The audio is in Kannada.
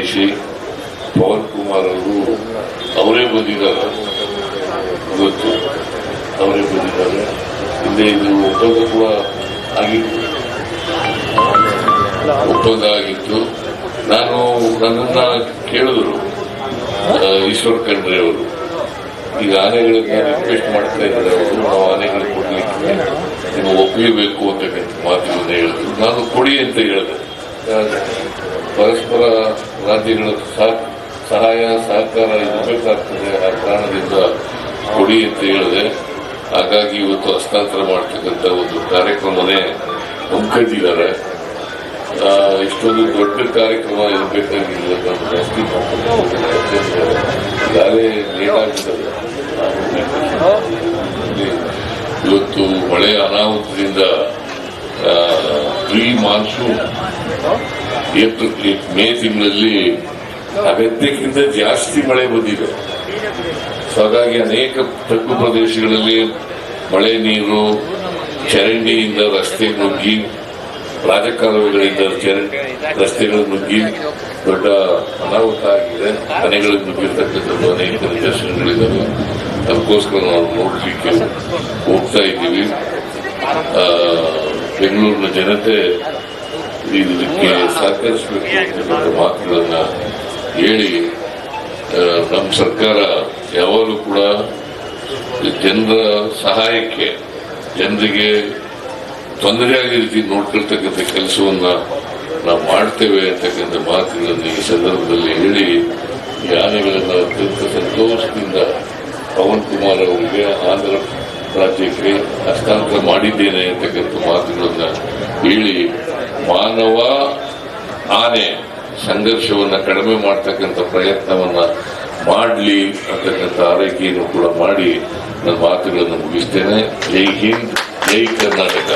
ಡಿವೈಸಿ ಪವನ್ ಕುಮಾರ್ ಅವರು ಅವರೇ ಬಂದಿದ್ದಾರೆ. ಇವತ್ತು ಅವರೇ ಬಂದಿದ್ದಾರೆ. ಹಿಂದೆ ಇದು ಒಪ್ಪಂದ ಆಗಿತ್ತು. ಒಪ್ಪಂದ ಆಗಿತ್ತು. ನಾನು ನನ್ನನ್ನ ಕೇಳಿದ್ರು ಈಶ್ವರ್ ಖಂಡ್ರೆ ಅವರು. ಈಗ ಆನೆಗಳನ್ನ ರಿಕ್ವೆಸ್ಟ್ ಮಾಡ್ತಾ ಇದ್ದಾರೆ ಅವರು. ನಾವು ಆನೆಗಳು ಕೊಡ್ಲಿಕ್ಕೆ ನೀವು ಒಪ್ಪಲೇಬೇಕು ಅಂತ ಮಾತುಗಳನ್ನ ಹೇಳಿದ್ರು. ನಾನು ಕೊಡಿ ಅಂತ ಹೇಳಿದೆ. ಪರಸ್ಪರ ರಾಜ್ಯಗಳ ಸಹ- ಸಹಾಯ, ಸಹಕಾರ ಇರಬೇಕಾಗ್ತದೆ ಆ ಕಾರಣದಿಂದ ಕೊಡಿ ಅಂತ ಹೇಳಿದೆ. ಹಾಗಾಗಿ ಇವತ್ತು ಹಸ್ತಾಂತರ ಮಾಡ್ತಕ್ಕಂಥ ಒಂದು ಕಾರ್ಯಕ್ರಮನೇ ಹಮ್ಮಿಕೊಂಡಿದ್ದಾರೆ ಇಷ್ಟೊಂದು ದೊಡ್ಡ ಕಾರ್ಯಕ್ರಮ ಇರಬೇಕಾಗಿಲ್ಲ ನಾನು ಜಾಸ್ತಿ ಲೇಟ್ ಆಗ್ತದೆ ಇವತ್ತು ಮಳೆ ಅನಾಹುತದಿಂದ ಪ್ರೀ ಮಾನ್ಸೂನ್ ಏಪ್ರಿಲ್ ಮೇ ತಿಂಗಳಲ್ಲಿ ಅಗತ್ಯಕ್ಕಿಂತ ಜಾಸ್ತಿ ಮಳೆ ಬಂದಿದೆ. ಸೊ ಹಾಗಾಗಿ ಅನೇಕ ತಗ್ಗು ಪ್ರದೇಶಗಳಲ್ಲಿ ಮಳೆ ನೀರು, ಚರಂಡಿಯಿಂದ ರಸ್ತೆ ನುಗ್ಗಿ, ರಾಜಕಾಲುವೆಗಳಿಂದ ಚರಂಡಿ ರಸ್ತೆಗಳು ನುಗ್ಗಿ, ದೊಡ್ಡ ಅನಾಹುತ ಆಗಿದೆ. ಮನೆಗಳಿಗೆ ನುಗ್ಗಿರ್ತಕ್ಕಂಥದ್ದು ಅನೇಕ ನಿದರ್ಶನಗಳಿದ್ದಾವೆ ಅದಕ್ಕೋಸ್ಕರ ನಾವು ನೋಡಲಿಕ್ಕೆ ಹೋಗ್ತಾ ಇದ್ದೀವಿ. ಬೆಂಗಳೂರಿನ ಜನತೆ ಇದಕ್ಕೆ ಸಹಕರಿಸಬೇಕು ಅಂತಕ್ಕಂಥ ಮಾತುಗಳನ್ನ ಹೇಳಿ ನಮ್ಮ ಸರ್ಕಾರ ಯಾವಾಗಲೂ ಕೂಡ ಜನರ ಸಹಾಯಕ್ಕೆ, ಜನರಿಗೆ ತೊಂದರೆ ಆಗಿ ರೀತಿ ನೋಡ್ಕೊಳ್ತಕ್ಕಂಥ ಕೆಲಸವನ್ನ ನಾವು ಮಾಡ್ತೇವೆ ಅಂತಕ್ಕಂಥ ಮಾತುಗಳನ್ನು ಈ ಸಂದರ್ಭದಲ್ಲಿ ಹೇಳಿ, ಈ ಆನೆಗಳನ್ನು ಅತ್ಯಂತ ಸಂತೋಷದಿಂದ ಪವನ್ ಕುಮಾರ್ ಅವರಿಗೆ ಆಂಧ್ರ ರಾಜ್ಯಕ್ಕೆ ಹಸ್ತಾಂತರ ಮಾಡಿದ್ದೇನೆ ಅಂತಕ್ಕಂಥ ಮಾತುಗಳನ್ನ ಹೇಳಿ, ಮಾನವ ಆನೆ ಸಂಘರ್ಷವನ್ನು ಕಡಿಮೆ ಮಾಡ್ತಕ್ಕಂಥ ಪ್ರಯತ್ನವನ್ನ ಮಾಡಲಿ ಅಂತಕ್ಕಂಥ ಆರೈಕೆಯನ್ನು ಕೂಡ ಮಾಡಿ ನನ್ನ ಮಾತುಗಳನ್ನು ಮುಗಿಸ್ತೇನೆ. ಜೈ ಹಿಂದ್, ಜೈ ಕರ್ನಾಟಕ.